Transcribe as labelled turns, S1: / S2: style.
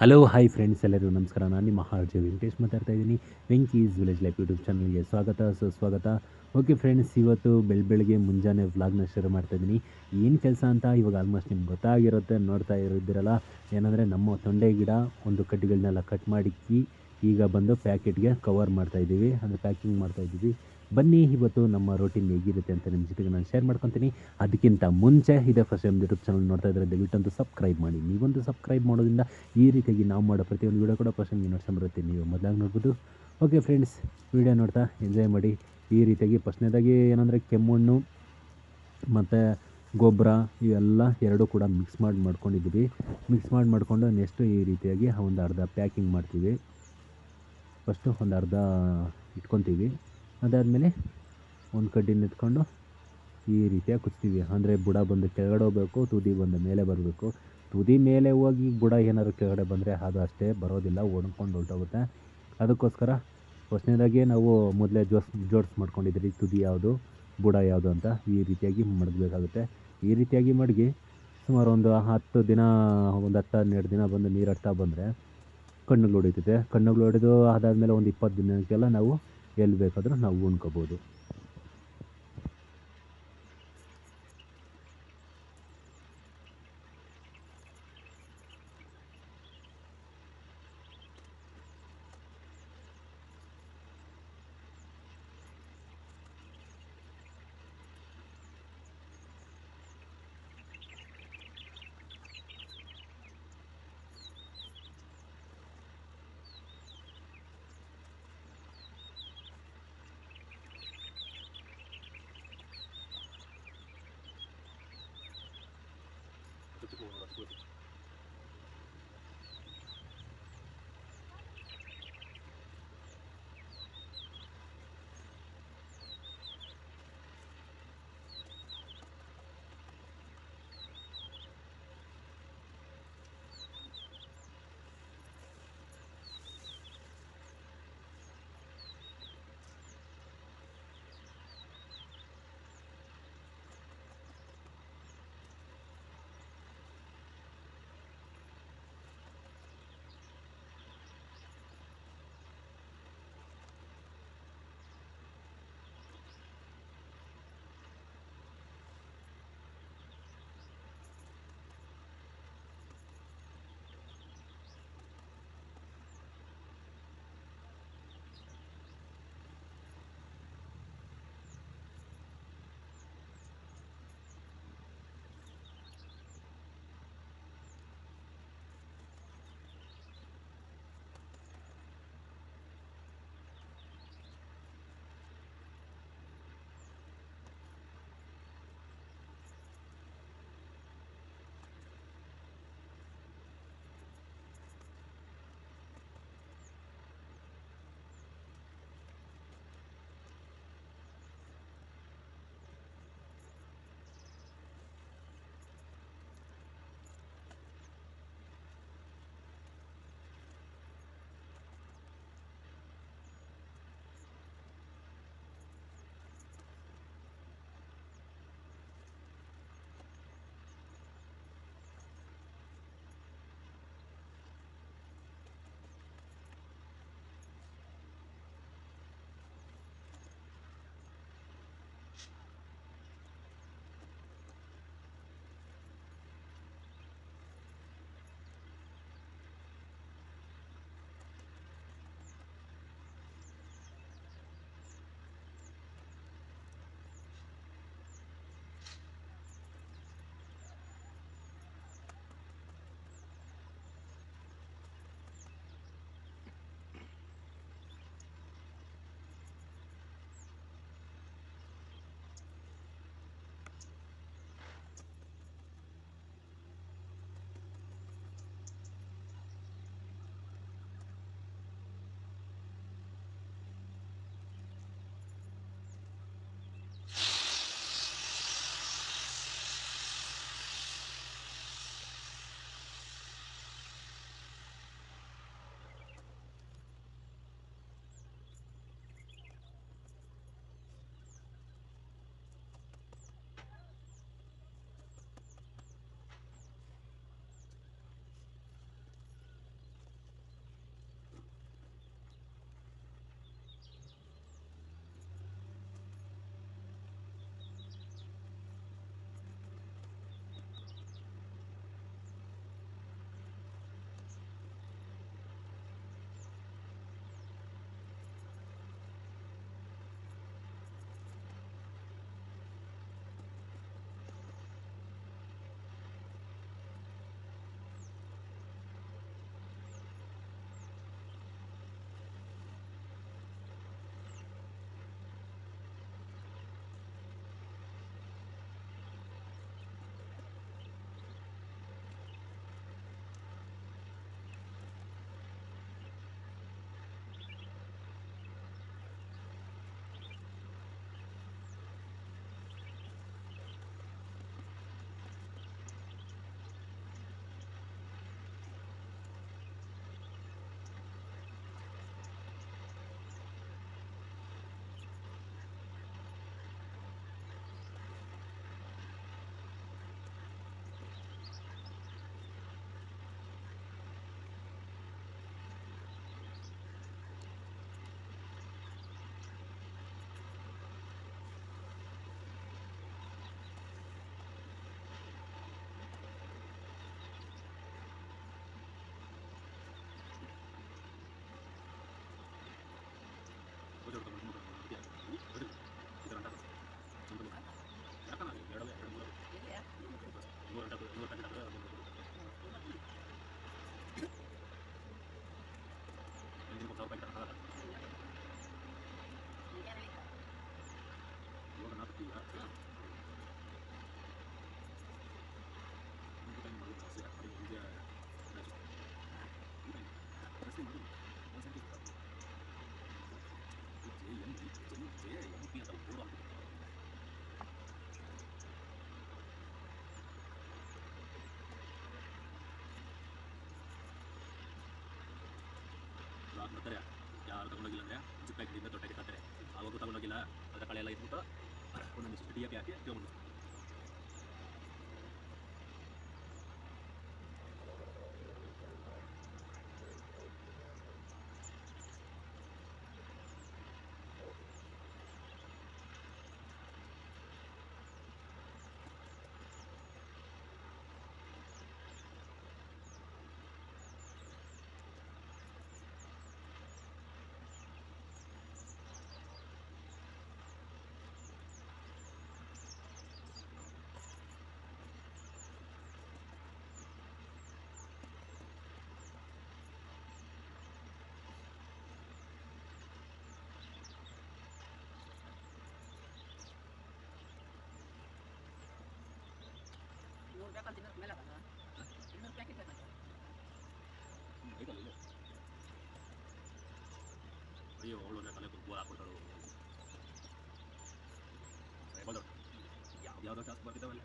S1: Hello hi friends ಎಲ್ಲರಿಗೂ ನಮಸ್ಕಾರ. ನಾನು ನಿಮ್ಮ ಹಾರ್ಜೆ ವೆಂಕಟೇಶ್ ಮಾತಾಡ್ತಾ ಇದ್ದೀನಿ. ವೆಂಕೀಸ್ ವಿಲೇಜ್ ಲೈಫ್ ಯೂಟ್ಯೂಬ್ ಚಾನಲ್ಗೆ ಸ್ವಾಗತ. ಸುಸ್ವಾಗತ ಓಕೆ ಫ್ರೆಂಡ್ಸ್ ಇವತ್ತು ಬೆಳ ಬೆಳಗ್ಗೆ ಮುಂಜಾನೆ ವ್ಲಾಗ್ನ ಶುರು ಮಾಡ್ತಾ ಇದ್ದೀನಿ. ಏನು ಕೆಲಸ ಅಂತ ಇವಾಗ ಆಲ್ಮೋಸ್ಟ್ ನಿಮ್ಗೆ ಗೊತ್ತಾಗಿರುತ್ತೆ, ನೋಡ್ತಾ ಇರೋದಿರಲ್ಲ. ಏನಂದರೆ ನಮ್ಮ ತೊಂಡೆ ಗಿಡ ಒಂದು ಕಡ್ಡಿಗಳನ್ನೆಲ್ಲ ಕಟ್ ಮಾಡಿಕ್ಕಿ ಈಗ ಬಂದು ಪ್ಯಾಕೆಟ್ಗೆ ಕವರ್ ಮಾಡ್ತಾ ಇದ್ದೀವಿ. ಅಂದರೆ ಪ್ಯಾಕಿಂಗ್ ಮಾಡ್ತಾ ಇದ್ದೀವಿ. ಬನ್ನಿ, ಇವತ್ತು ನಮ್ಮ ರೋಟೀನ್ ಹೇಗಿರುತ್ತೆ ಅಂತ ನಿಮ್ಮ ಜೊತೆಗೆ ನಾನು ಶೇರ್ ಮಾಡ್ಕೊತೀನಿ. ಅದಕ್ಕಿಂತ ಮುಂಚೆ ಇದೇ ಫಸ್ಟ್ ಟೈಮ್ ಯೂಟ್ಯೂಬ್ ಚಾನಲ್ ನೋಡ್ತಾ ದಯವಿಟ್ಟು ಅಂತ ಸಬ್ಸ್ಕ್ರೈಬ್ ಮಾಡಿ. ನೀವೊಂದು ಸಬ್ಸ್ಕ್ರೈಬ್ ಮಾಡೋದ್ರಿಂದ ಈ ರೀತಿಯಾಗಿ ನಾವು ಮಾಡೋ ಪ್ರತಿಯೊಂದು ವೀಡಿಯೋ ಕೂಡ ಫಸ್ಟ್ ಟೈಮ್ ನೋಡ್ಕೊಂಬರುತ್ತೆ ನೀವು ಮೊದಲಾಗಿ ನೋಡ್ಬೋದು. ಓಕೆ ಫ್ರೆಂಡ್ಸ್ ವೀಡಿಯೋ ನೋಡ್ತಾ ಎಂಜಾಯ್ ಮಾಡಿ. ಈ ರೀತಿಯಾಗಿ ಫಸ್ಟ್ನೇದಾಗಿ ಏನಂದರೆ ಕೆಮ್ಮಣ್ಣು ಮತ್ತು ಗೊಬ್ಬರ, ಇವೆಲ್ಲ ಎರಡೂ ಕೂಡ ಮಿಕ್ಸ್ ಮಾಡಿ ಮಾಡ್ಕೊಂಡಿದ್ದೀವಿ. ಮಿಕ್ಸ್ ಮಾಡಿ ಮಾಡಿಕೊಂಡು ನೆಕ್ಸ್ಟು ಈ ರೀತಿಯಾಗಿ ಒಂದು ಅರ್ಧ ಪ್ಯಾಕಿಂಗ್ ಮಾಡ್ತೀವಿ. ಫಸ್ಟು ಒಂದು ಅರ್ಧ ಇಟ್ಕೊತೀವಿ. ಅದಾದಮೇಲೆ ಒಂದು ಕಡ್ಡಿ ನಿಂತ್ಕೊಂಡು ಈ ರೀತಿಯಾಗಿ ಕುಚ್ತೀವಿ ಅಂದರೆ ಬುಡ ಬಂದು ಕೆಳಗಡೆ ಹೋಗಬೇಕು, ತುದಿ ಬಂದು ಮೇಲೆ ಬರಬೇಕು. ತುದಿ ಮೇಲೆ ಹೋಗಿ ಬುಡ ಏನಾದ್ರು ಕೆಳಗಡೆ ಬಂದರೆ ಅದು ಅಷ್ಟೇ ಬರೋದಿಲ್ಲ, ಒಣಕೊಂಡು ಹೊರಟೋಗುತ್ತೆ ಅದಕ್ಕೋಸ್ಕರ ಫಸ್ಟ್ನೇದಾಗಿ ನಾವು ಮೊದಲೇ ಜೋಸ್ ಜೋಡ್ಸ್ ಮಾಡ್ಕೊಂಡಿದ್ರಿ ತುದಿ ಯಾವುದು, ಬುಡ ಯಾವುದು ಅಂತ ಈ ರೀತಿಯಾಗಿ ಮಡಗಬೇಕಾಗುತ್ತೆ. ಈ ರೀತಿಯಾಗಿ ಮಡಗಿ ಸುಮಾರು ಒಂದು ಹತ್ತು ದಿನ, ಒಂದು ಹತ್ತು ಹನ್ನೆರಡು ದಿನ ಬಂದು ನೀರು ಹಟ್ತಾ ಬಂದರೆ ಕಣ್ಣುಗಳು ಹೊಡಿತೈತೆ. ಕಣ್ಣುಗಳು ಹೊಡೆದು ಅದಾದಮೇಲೆ ಒಂದು ಇಪ್ಪತ್ತು ದಿನಕ್ಕೆಲ್ಲ ನಾವು ಎಲ್ಲಿ ಬೇಕಾದರೂ ನಾವು ಉಣ್ಕೋಬೋದು.
S2: 这个我的书里 ಬರ್ತಾರೆ ಯಾರು ತಗೊಂಡೋಗಿಲ್ಲ ಅಂದರೆ ಪ್ಯಾಕೆಟಿಂದ ದೊಡ್ಡ ಪ್ಯಾಕೆಟ್ ಹಾಕ್ತಾರೆ ಆವಾಗೂ ತಗೊಂಡೋಗಿಲ್ಲ. ಅದರ ಕಳೆ ಎಲ್ಲ ಒಂದೊಂದು ಡಿ ಎ ಪಿ ಹಾಕಿ ತಗೊಂಡು ಐತಲ್ಲ ಇಲ್ಲೇ ಅಯ್ಯೋ ಅವಳು ತಲೆ ಕುಂತು ಬೋಲ್ ಹಾಕ್ಬಿಡ್ತಾಳು ಯಾವ್ದು ಯಾವ್ದೋ ಟಾಸ್ಕ್ ಬರ್ತಿದ್ದಾವಲ್ಲ